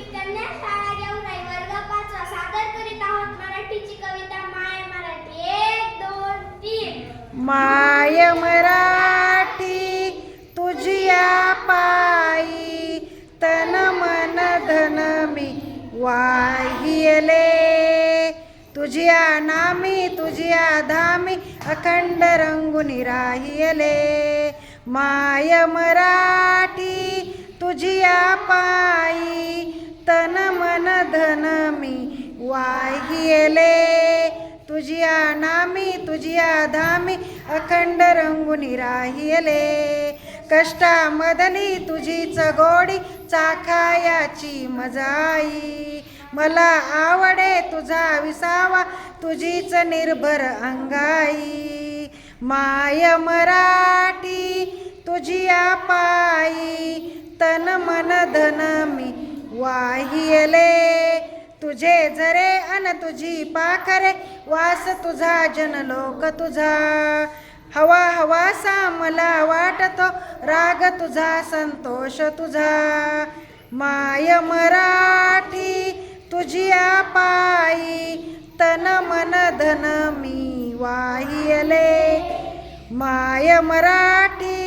मी कन्या शाळा घेऊन आहे वर्ग पाचवा. सादर करीत आहोत मराठीची कविता माय मराठी. एक दोन तीन. माय मराठी तुझिया पायी तन मन धन मी वाहिले तुझिया नामी तुझिया धामी अखंड रंगुनी राहिले माय मराठी तुझिया पायी तन मन धन मी वाहिले तुझिया नामी तुझिया धामी अखंड रंगुनी राहिले. कष्टामधली तुझीच गोडी चाखायाची मजाई. मला आवडे तुझा विसावा तुझीच निर्भर अंगाई. माय मराठी तुझिया पायी वाहियले तुझे जरे अन तुझी पाखरे वास तुझा जनलोक तुझा. हवा हवासा मला वाटतो राग तुझा संतोष तुझा. माय मराठी तुझिया पायी तन मन धन मी वाहियले. माय मराठी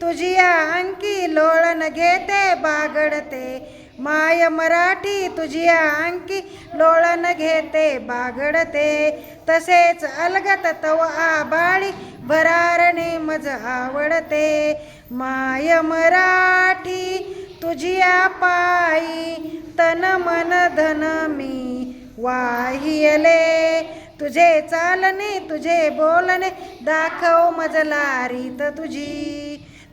तुझिया अंकी लोळण घेते बागडते माय मराठी तुझिया अंकी लोळण घेते बागडते. तसेच अलगत तव आबाळी भरारणे मज आवडते. माय मराठी तुझिया पायी तन मन धन मी वाहियले. तुझे चालणे तुझे बोलणे दाखव मजला रीत तुझी.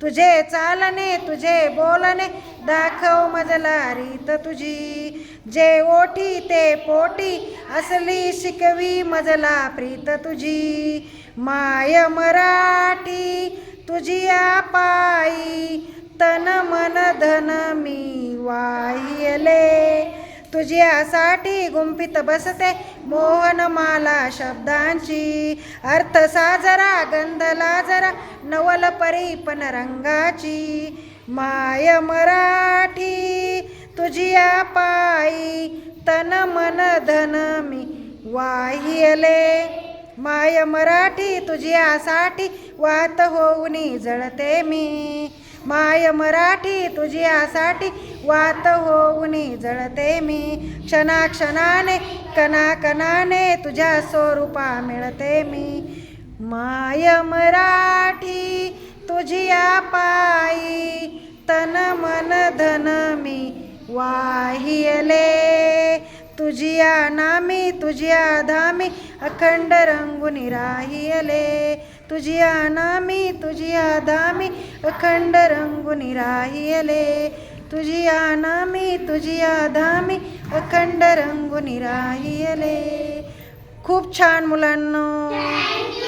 तुझे चालणे तुझे बोलणे दाखव मजला रीत तुझी. जे ओठी ते पोटी असली शिकवी मजला प्रीत तुझी. माय मराठी तुझी आपाई तन मन धन मी वाहिले तुझ्यासाठी गुंफित बसते मोहनमाला शब्दांची. अर्थ साजरा गंध लाजरा नवल परीपन रंगाची. माय मराठी तुझिया पायी तन मन धन मी वाहिले माय मराठी तुझ्यासाठी वात होऊनी जळते मी. माय मराठी तुझ्यासाठी वात होऊनी जळते मी. क्षणाक्षणाने कणाकणाने तुझ्या स्वरूपा मिळते मी. माय मराठी तुझिया पायी तन मन धन मी वाहिले तुझिया नामी तुझिया धामी अखंड रंगुनी राहिले तुझिया नामी तुझिया धामी अखंड रंगुनी राहिले तुझिया नामी तुझी धामी अखंड रंगुनी राहिले खूप छान मुलांना.